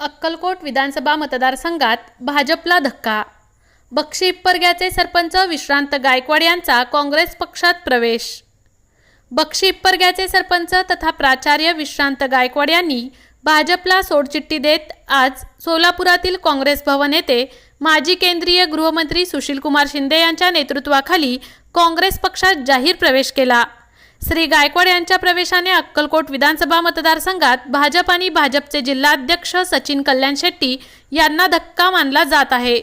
अक्कलकोट विधानसभा मतदारसंघात भाजपला धक्का. बक्षी इप्परग्याचे सरपंच विश्रांत गायकवाड यांचा काँग्रेस पक्षात प्रवेश. बक्षी इप्परग्याचे सरपंच तथा प्राचार्य विश्रांत गायकवाड यांनी भाजपला सोडचिठ्ठी देत आज सोलापुरातील काँग्रेस भवन येथे माजी केंद्रीय गृहमंत्री सुशीलकुमार शिंदे यांच्या नेतृत्वाखाली काँग्रेस पक्षात जाहीर प्रवेश केला. श्री गायकवाड यांच्या प्रवेशाने अक्कलकोट विधानसभा मतदारसंघात भाजप आणि भाजपचे जिल्हाध्यक्ष सचिन कल्याण शेट्टी यांना धक्का मानला जात आहे.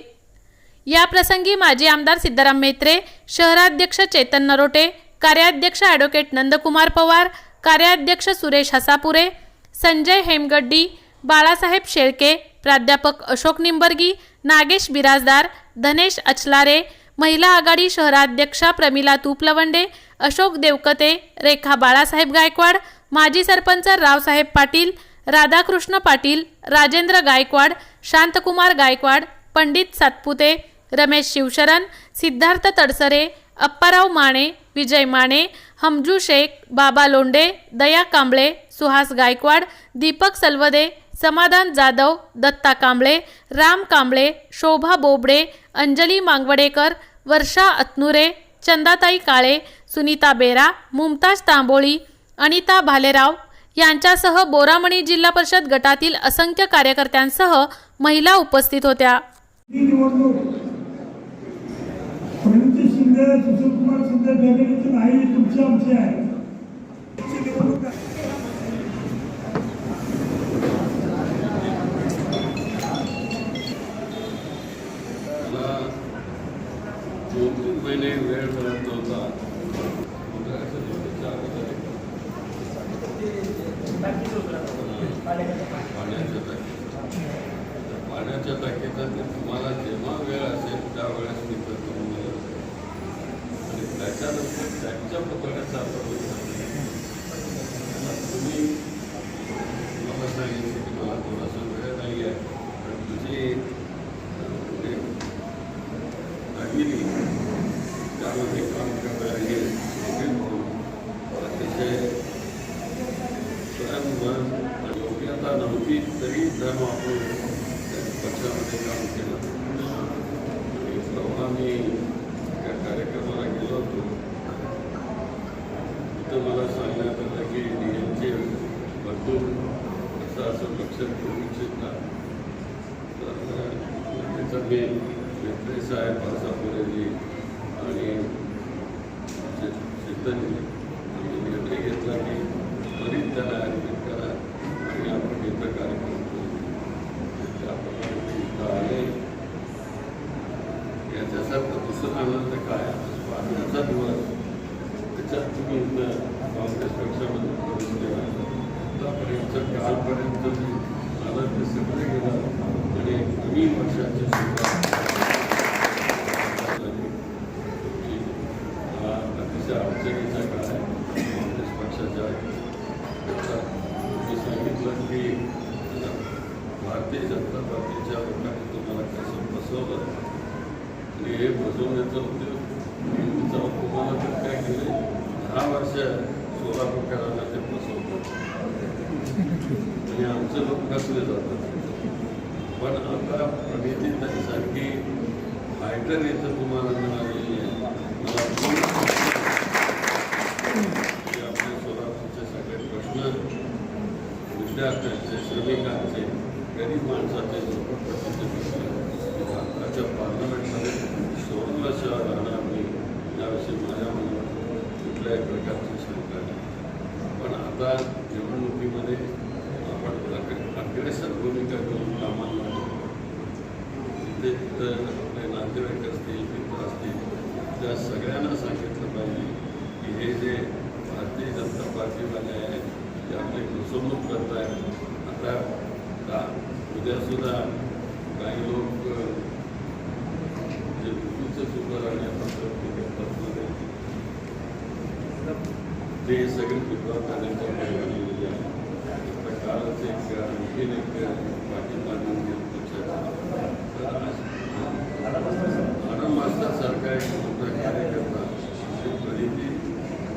या प्रसंगी माजी आमदार सिद्धाराम मेत्रे शहराध्यक्ष चेतन नरोटे कार्याध्यक्ष ॲडव्होकेट नंदकुमार पवार कार्याध्यक्ष सुरेश हसापुरे संजय हेमगड्डी बाळासाहेब शेळके प्राध्यापक अशोक निंबर्गी नागेश बिराजदार धनेश अचलारे महिला आघाडी शहराध्यक्षा प्रमिला तुपलवंडे अशोक देवकते रेखा बाळासाहेब गायकवाड माजी सरपंच रावसाहेब पाटील राधाकृष्ण पाटील राजेंद्र गायकवाड शांतकुमार गायकवाड पंडित सातपुते रमेश शिवशरण सिद्धार्थ तडसरे अप्पाराव माने विजय माने हमजू शेख बाबा लोंडे दया कांबळे सुहास गायकवाड दीपक सलवदे समाधान जाधव दत्ता कांबळे राम कांबळे शोभा बोबडे अंजली मांगवडेकर वर्षा अतनुरे चंदाताई काळे सुनीता बेरा मुमताज तांबोळी अनिता भालेराव यांच्यासह बोरामणी जिल्हा परिषद गटातील असंख्य कार्यकर्त्यांसह महिला उपस्थित होत्या. दोन तीन महिने वेळ मिळत नव्हता. पाण्याच्या पाण्याच्या टाकीचा ते तुम्हाला जेव्हा वेळ असेल त्यावेळेस मी तर तुम्ही देईल. आणि त्याच्यानंतर त्यांच्या प्रकरणाचा आपण तुम्ही मला सांगितलं की मला थोडासा वेळ नाही आहे पण तुझी अं, म्हणजे रागिनी त्यामध्ये काम करणारे हे सगळे म्हणून अतिशय स्वयंभर आणि योग्यता तरी धर्म आपण त्या पक्षामध्ये काम केलं. तेव्हा मी त्या कार्यक्रमाला गेलो होतो. तिथं मला सांगण्यात आलं की डी एमचे भरपूर असं असं पक्ष घेऊ इच्छिता. तर त्याचा मी मेत्रे साहेब बरसापुरेजी आणि चेतन आम्ही निर्णय घेतला की त्वरित त्याला ॲडमिट करा आणि आपण इथं कार्यक्रम करू त्याप्रमाणे ते इथं आले याच्यासारखं दुसरा आनंद काय पाण्याचा दिवस त्याच्यात तुम्ही काँग्रेस पक्षामध्ये प्रवेश केला आतापर्यंत कालपर्यंत मी मला ते सगळं गेला आणि नवीन वर्षाचे सुरुवात झाली. तुमची हा अतिशय अडचणीचा काळ आहे काँग्रेस पक्षाच्या आहे. त्याचा मी सांगितलं की अ, भारतीय जनता पार्टीच्या लोकांनी तुम्हाला कसं फसवलं आणि हे फसवण्याचा उद्योग जाऊन तुम्हाला तर काय केले दहा वर्ष सोलापूरकरांना ते फसवतात आणि आमचे लोक फसले जातात पण आता प्रणिती सारखी फायटर इथं तुम्हाला मिळालेली आहे. की आपल्या सोलापूरचे सगळे प्रश्न विद्यार्थ्यांचे श्रमिकांचे गरीब माणसाचे लोकप्रतिनिधी भारताच्या पार्लमेंटमध्ये सोडल्याशिवाय राहणार नाही याविषयी माझ्या मनात कुठल्याही प्रकारची शंका नाही पण आता निवडणुकीमध्ये आपण अग्र- घेऊन कामाला लागलो तर आपले नातेवाईक असतील मित्र असतील त्या सगळ्यांना सांगितलं पाहिजे की हे जे भारतीय जनता पार्टीवाले आहेत ते आपली फसवणूक करत आहेत आता का उद्यासुद्धा काही लोक जे चुकीचं प्रयत्न करतात मध्ये ते सगळे विद्वान करण्याच्या आहे आता कालच एक आणखीन एक पाठिंबा पक्षाचा तर आज आनंद मास्तरसारखा एक मोठा कार्यकर्ता श्री प्रणिती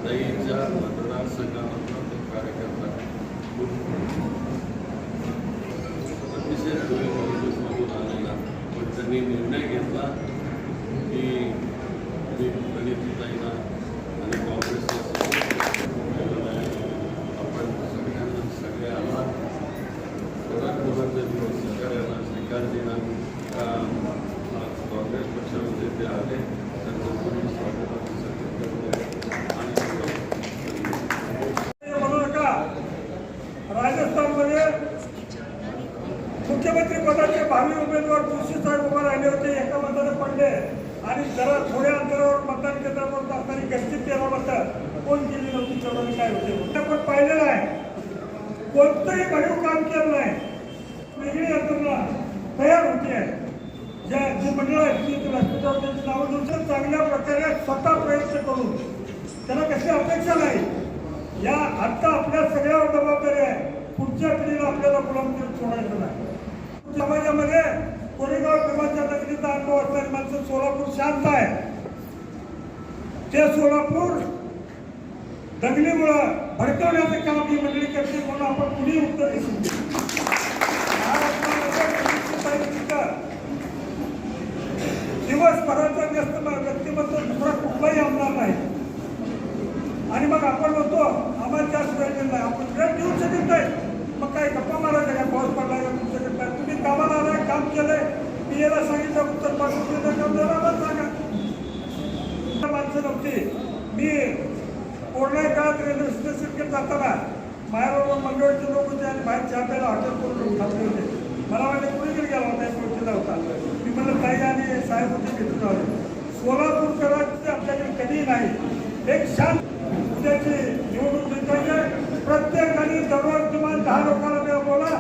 ताईच्या मतदारसंघामधला तो कार्यकर्ता खूप अतिशय त्यांनी निर्णय घेतला की मी प्रणितीताईंना आणि काँग्रेसला support केलेला आहे. आपण सगळ्यांना सगळ्या कोणाक कोणाचे दिवस सगळ्यांना स्वीकार दिला का आज काँग्रेस पक्षामध्ये ते आले त्यांचं पूर्ण स्वागताचं सगळं आणि म्हणू नका राजस्थानमध्ये मुख्यमंत्री पदाचे भावी उमेदवार मुळशी साहेब उभे राहिले होते एका मध्ये आणि जरा थोड्या अंतरावर मतदान केंद्रावर असताना गस्तीत तेरा कोण केली नव्हती तेवढं काय होते? आपण पाहिलेलं आहे? कोणतंही भरीव काम केलं नाही वेगळी यंत्रणा तयार होती. आहे ज्या जी मंडळ आहेत ती नाव त्यांची नावं देऊन चांगल्या प्रकारे स्वतः प्रयत्न करून त्याला कशी अपेक्षा नाही? या आता आपल्या सगळ्यावर जबाबदारी आहे पुढच्या पिढीला आपल्याला गुलामगिरी सोडायचं नाही. समाजामध्ये कोरेगाव भीमाच्या नगरीचा अनुभव असणारी माणसं सोलापूर शांत आहे ते सोलापूर दंगलीमुळं भडकवण्याचं काम ही मंडळी करते म्हणून आपण कुणी उत्तर दिसून दिवसभराचा व्यस्त व्यक्तिमत्व दुसरा कुठलाही आमदार नाही. आणि मग आपण म्हणतो आम्हाला जास्त वेळ दिला नाही. आपण वेळ देऊ शकत नाही. मग काय गप्पा मारायचं काय पाऊस पडला तुमच्या तुम्ही कामाला आलाय काम केलंय. याला सांगितलं उत्तर पाठवून दिलं सांगा माणसं नव्हती. मी कोरोना काळात रेल्वे स्टेशनकडे जाताना बाहेरवर मंगळवारचे लोक होते आणि बाहेर चहा प्यायला हॉटेल करून थांबले होते. मला वाटलं कुणीकडे गेला होता एक ओळखीचा होता. मी म्हणलं ताई आणि साहेब होते भेटून आले. सोलापूरकरांचे आपल्याकडे कधी नाही. एक शांत उद्याची निवडणूक जिंकायची प्रत्येकाने दररोज किमान दहा लोकांना वेळ बोला.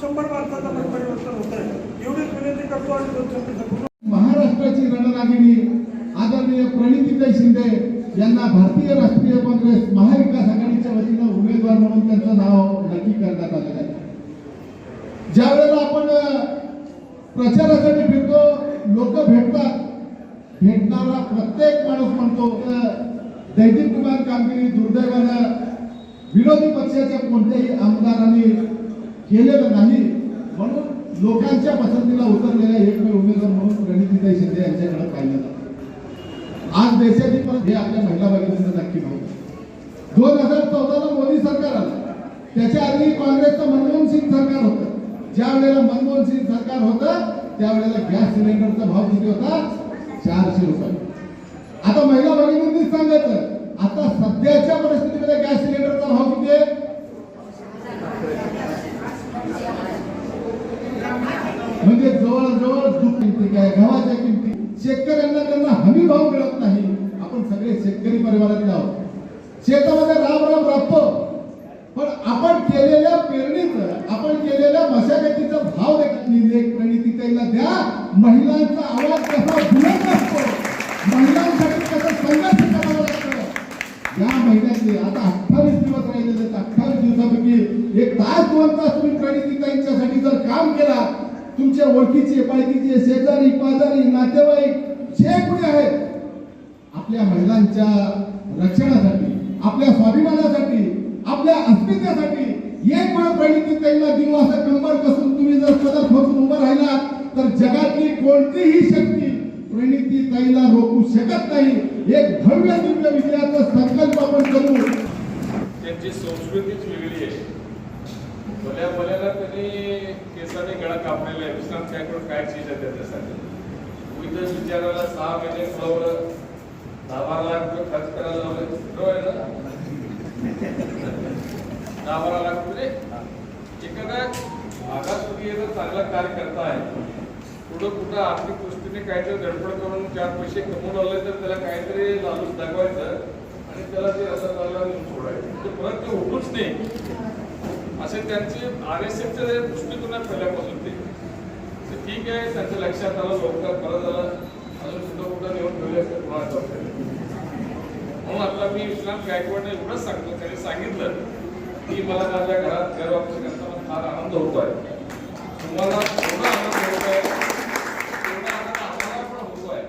शंभर माणसाचं मत परिवर्तन होत आहे एवढीच विनंती करतो आणि दोन शब्द महाराष्ट्राची रणरागिणी आदरणीय प्रणितीताई शिंदे यांना भारतीय राष्ट्रीय काँग्रेस महाविकास आघाडीच्या वतीनं उमेदवार म्हणून त्यांचं नाव नक्की करण्यात आलेलं आहे. ज्या वेळेला आपण प्रचारासाठी फिरतो लोक भेटतात. भेटणारा प्रत्येक माणूस म्हणतो अ, कुमार कामगिरी दुर्दैवानं विरोधी पक्षाच्या कोणत्याही आमदारांनी केलेलं नाही. म्हणून लोकांच्या पसंतीला उतरलेल्या एकमेव उमेदवार म्हणून प्रणितीताई शिंदे यांच्याकडे पाहिलं जातं. आज देशाची पण हे आपल्या महिला भगिनींना नक्की माहिती दोन हजार चौदाला मोदी सरकार आलं. त्याच्या आधी काँग्रेसचं मनमोहन सिंग सरकार होतं. ज्या वेळेला मनमोहन सिंग सरकार होतं त्यावेळेला गॅस सिलेंडरचा भाव किती होता? चारशे रुपये. आता महिला भगिनींनी सांगायचं. आता सध्याच्या परिस्थितीमध्ये गॅस सिलेंडरचा भाव किती आहे म्हणजे जवळजवळ दूध किमती काय गव्हाच्या किमती शेतकऱ्यांना कोणी गाव भाव मिळत नाही आपण सगळे शेतकरी परिवारातले आहोत शेतामध्ये राम राम राबतो पण आपण केलेल्या पेरणीचं आपण केलेल्या मशागतीचा भाव देखील प्रणितीताईला द्या. महिलांचा आवाज कसा बुलंद असतो महिलांसाठी कसा संघर्ष करावा लागतो या महिन्यातले आता अठ्ठावीस दिवस राहिलेले आहेत अठ्ठावीस दिवसापैकी एक तास दोन तास तुम्ही प्रणितीताईंच्यासाठी जर काम केला तुमच्या ओळखीचे पायकीचे शेजारी पाजारी नातेवाईक जे कोणी आहेत आपल्या महिलांच्या रक्षणासाठी आपल्या स्वाभिमानासाठी आपल्या अस्मितेसाठी एक वेळ प्रणितीताईंना देऊ असं कंबर कसून तुम्ही जर सदर खोचून उभं राहिला तर जगातली कोणतीही शक्ती प्रणितीताईला रोखू शकत नाही. एक भव्य दिव्य विजयाचा संकल्प आपण करू. त्यांची संस्कृतीच वेगळी आहे. भल्या भल्याला त्यांनी केसाने गळा कापलेला आहे. विश्रांत काय चीज आहे त्याच्यासाठी? विविध विचाराला सहा महिने लावलं दहा बारा लाख रुपये खर्च करायला लावले. बरोबर ना? दहा बारा लाख रुपये. एखादा भागात तुम्ही जर चांगला कार्य करताय पुढं कुठं आर्थिक दृष्टीने काहीतरी धडपड करून चार पैसे कमवून आले तर त्याला काहीतरी लालूच दाखवायचं आणि त्याला ते असं चालला सोडायचं. ते परत ते उठूच नाही. असे त्यांचे आर एस एफच्या दृष्टिकोन पहिल्यापासून ते. ठीक आहे त्यांचं लक्षात आलं लवकर बरं झालं अजून सुद्धा कुठं नेऊन ठेवले असते कुणाला ठाऊक म्हणून आपला मी इस्लाम गायकवाडने एवढंच सांगतो त्यांनी सांगितलं की मला माझ्या घरात घर वापस करताना फार आनंद होतो आहे तुम्हाला एवढा आनंद होतो आहे तेवढा आनंद आम्हाला पण होतो आहे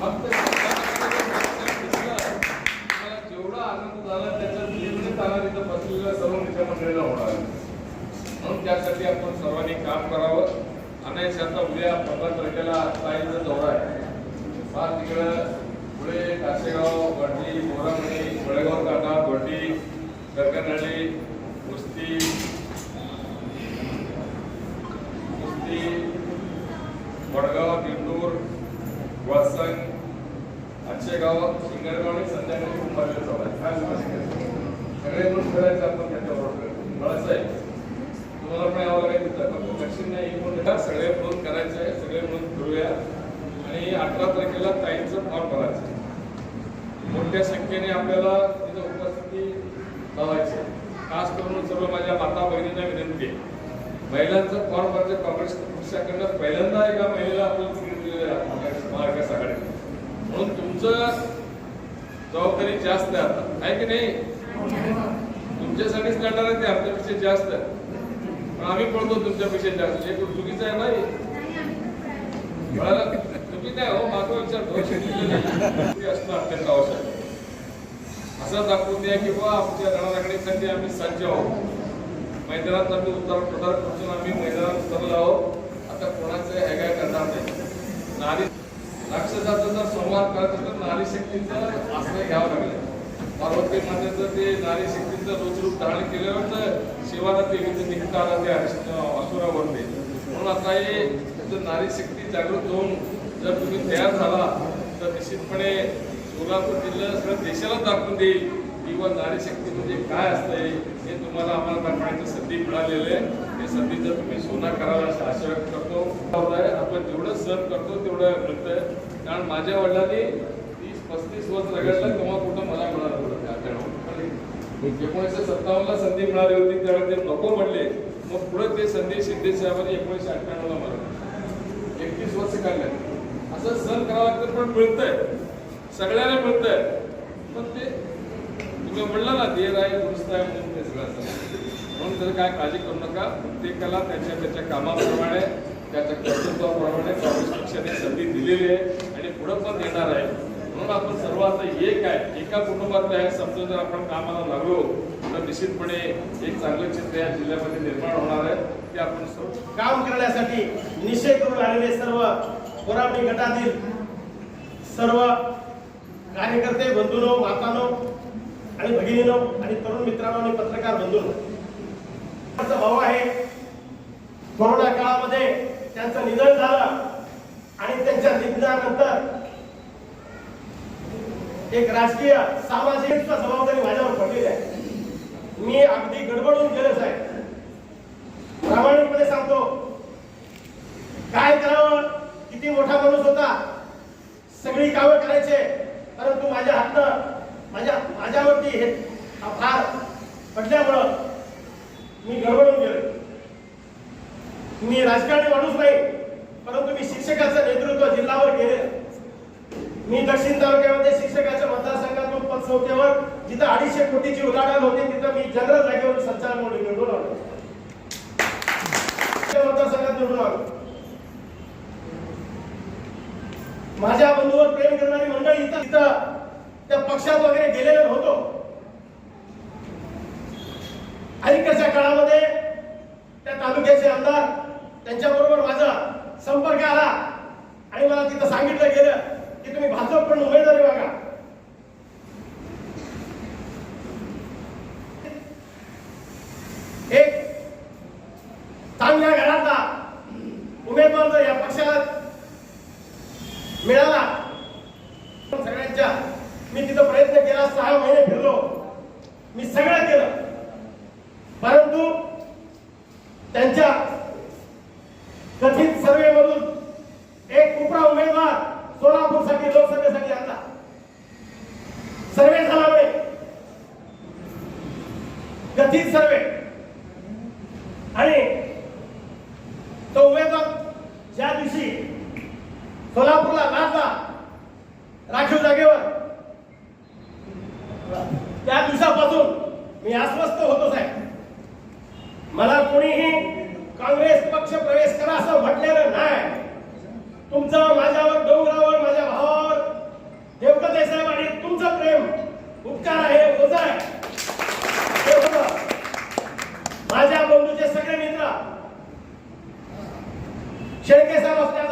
फक्त दिसलं, तुम्हाला जेवढा आनंद झाला त्याच्या नियमित आनंद इथं बसलेल्या सर्व मित्रमंडळीला होणार आहे. म्हणून त्यासाठी आपण सर्वांनी काम करावं अनायश आता उद्या पंधरा तारखेला ताईचा दौरा आहे फार तिकडं पुढे काशेगाव वडली मोरामणी वडगाव काका गोटी गरगनहಳ್ಳಿ कुस्ती कुस्ती वडगाव दिंडूर वळसंग अक्षयगाव शिंगणगाव आणि संध्याकाळी कुंभारला चालू आहे काय समजलं? सगळे म्हणून फिरायचं आपण त्याच्याबरोबर बळाचं आहे तुम्हाला पण यावं लागेल तिथं फक्त दक्षिण नाही इकडून येतात सगळे मिळून करायचं आहे सगळे मिळून फिरूया आणि अठरा तारखेला ताईंचं फॉर्म भरायचं आहे. मोठ्या संख्येने आपल्याला तिथं उपस्थिती लावायची आहे. खास करून सर्व माझ्या माता बहिणींना विनंती आहे महिलांचं फॉर्म भरायचं काँग्रेस पक्षाकडनं पहिल्यांदा एका महिलेला आपल्याला तिकीट दिलेलं आहे महाविकास- महाविकास आघाडीत म्हणून तुमचं जबाबदारी जास्त आहे आता. आहे की नाही? तुमच्यासाठीच लढणार आहे ते आमच्यापेक्षा जास्त. पण आम्ही पडतो तुमच्यापेक्षा जास्त. हे खूप चुकीचं आहे हो, नाही तुम्ही नाही हो माझा विचार असणं अत्यंत आवश्यक असं दाखवून द्या की बा आमच्या रणरागडीसाठी आम्ही सज्ज आहोत. मैदानात आम्ही उतार पदार करून आम्ही मैदानात उतरलो आहोत. आता कोणाचं हे काय करणार नाही. नारी राक्षसाचा जर संवाद करत असेल तर नारी शक्तीचं आश्रय घ्यावं लागेल. पार्वती मातेचं ते नारी शक्तीचं रोज रूप धारण केल्यावर तर शिवाला ते निघता आला ते असुरा बनले म्हणून आता हे नारी शक्ती जागृत होऊन जर तुम्ही तयार झाला तर निश्चितपणे सोलापूर जिल्हा सगळं देशाला दाखवून देईल. किंवा नारी शक्ती म्हणजे काय असते हे तुम्हाला आम्हाला दाखवण्याची संधी मिळालेली आहे. ते संधीचं तुम्ही सोना कराल अशी आशा व्यक्त करतो आपण जेवढं सहन करतो तेवढं मिळतंय. कारण माझ्या वडिलांनी तीस पस्तीस वर्ष रगडलं तेव्हा कुठं मला मिळालं होतं त्या एकोणीसशे सत्तावन्नला संधी मिळाली होती त्यावेळी ते नको म्हणले. मग पुढे ते संधी शिंदे साहेबांनी एकोणीसशे अठ्ठ्याण्णवला मला एकतीस वर्ष काढले असं सहन करावं लागतं पण मिळतंय. सगळ्यांना मिळतंय. पण ते तुम्ही म्हणलं ना देर आहे दुरुस्त आहे म्हणून ते सगळं त्याचं काय काळजी करू नका. प्रत्येकाला त्याच्या त्याच्या कामाप्रमाणे त्याच्या कर्तृत्वाप्रमाणे काँग्रेस पक्षाने संधी दिलेली आहे आणि पुढं पण देणार आहे. म्हणून आपण सर्व आता एक आहे. एका कुटुंबातलं आहे समजून जर आपण कामाला लागलो तर निश्चितपणे एक चांगलं चित्र या जिल्ह्यामध्ये निर्माण होणार आहे. ते आपण सर्व काम करण्यासाठी निश्चय करून आलेले सर्व पोरावणी गटातील सर्व कार्यकर्ते बंधूनो मातानो आणि भगिनीनो आणि तरुण मित्रांनो आणि पत्रकार बंधूनो भाऊ आहे. कोरोना काळामध्ये त्यांचं निधन झालं आणि त्यांच्या निधनानंतर एक राजकीय सामाजिक जबाबदारी माझ्यावर पडलेली आहे. मी अगदी गडबडून गेलो साहेब. प्रामाणिकपणे सांगतो काय करावं? किती मोठा माणूस होता. सगळी कामं करायचे परंतु माझ्या हातनं माझ्या माझ्यावरती हे फार पडल्यामुळं मी गडबडून गेलो. मी राजकारणी माणूस नाही परंतु मी शिक्षकाचं नेतृत्व जिल्हावर केले मी दक्षिण तालुक्यामध्ये शिक्षकाच्या मतदारसंघातून पतसंस्थेवर जिथं अडीचशे कोटीची उलाढाल होती तिथं मी जनरल जागेवर संचालक म्हणून निवडून आलो. त्या मतदारसंघात निवडून आलो. माझ्या बंधूवर प्रेम करणारी मंडळी इथं तिथं त्या पक्षात वगैरे गेलेलं होतं. ऐकाच्या काळामध्ये त्या तालुक्याचे आमदार त्यांच्याबरोबर माझा संपर्क आला आणि मला तिथं सांगितलं गेलं की तुम्ही भाजप पण उमेदवारी बघा एक चांगल्या घरातला उमेदवार जर या पक्षात मिळाला सगळ्यांच्या मी तिथं प्रयत्न केला सहा महिने फिरलो मी सगळं केलं परंतु त्यांच्या कथित सर्वे मधून एक उपरा उमेदवार सोलापूरसाठी लोकसभेसाठी आणला सर्वे झाला म्हणे कथित सर्वे. आणि तो उमेदवार ज्या दिवशी सोलापूरला लादला राखीव जागेवर त्या दिवसापासून मी अस्वस्थ होतो साहेब. मला कोणीही काँग्रेस पक्ष प्रवेश करा असं म्हटलेलं नाही. तुमचं माझ्यावर डोंगरावर माझ्या भावावर देवकते साहेब आणि तुमचं प्रेम उपकार आहे ओझ आहे. माझ्या बंधूचे सगळे मित्र शेळके साहेब असल्या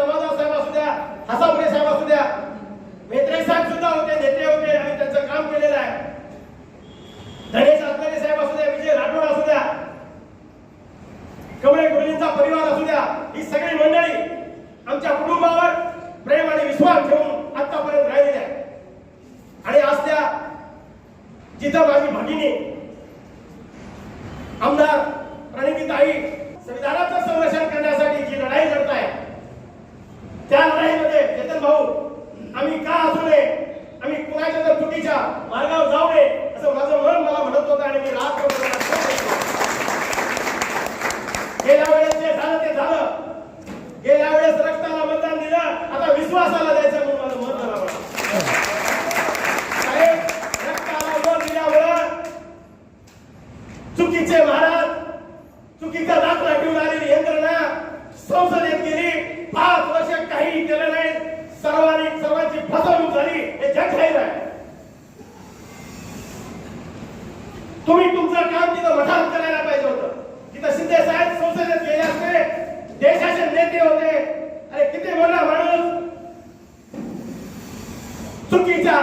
चुकीच्या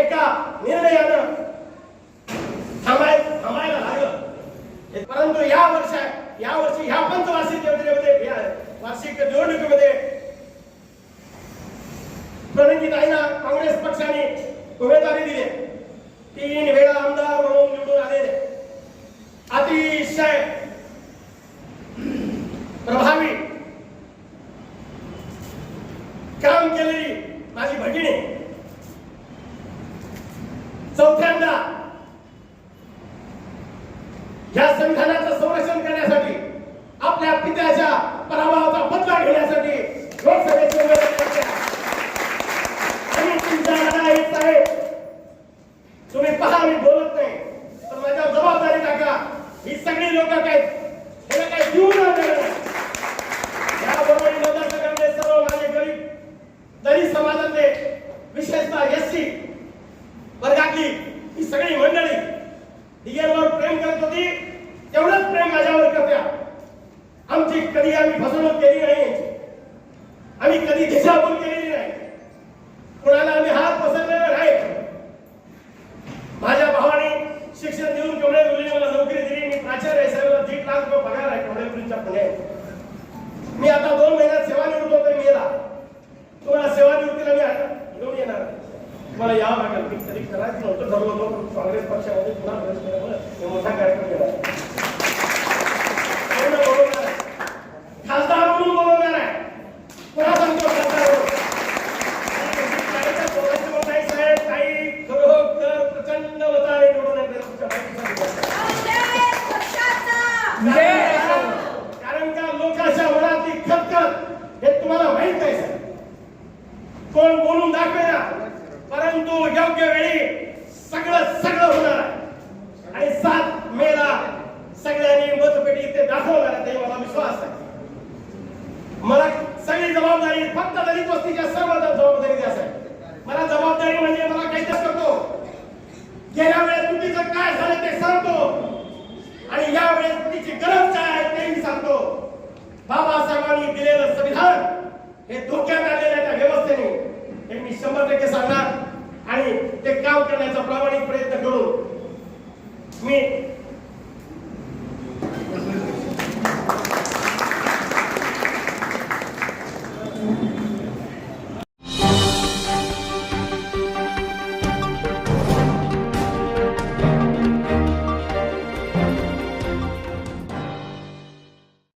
एका निर्णयानं थांबाय थांबायला लागलं. परंतु या वर्षात या वर्षी ह्या पंचवार्षिक योजनेमध्ये वार्षिक निवडणुकीमध्ये प्रणिताईना काँग्रेस पक्षाने उमेदवारी दिली. तीन वेळा आमदार म्हणून निवडून आलेले अतिशय प्रभावी काम केलेली माझी भगिनी. तिचं काय झालं ते सांगतो. आणि यावेळेस तिची गरज काय आहे तेही सांगतो. बाबासाहेबांनी दिलेलं संविधान हे धोक्यात आलेल्या त्या व्यवस्थेने. हे मी शंभर टक्के सांगणार. आणि ते काम करण्याचा प्रामाणिक प्रयत्न करून मी